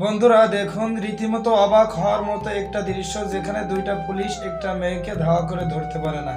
বন্ধুরা, দেখুন, রীতিমতো অবাক হওয়ার মতো একটা দৃশ্য যেখানে দুইটা পুলিশ একটা মেয়েকে ধাওয়া করে ধরতে পারে না।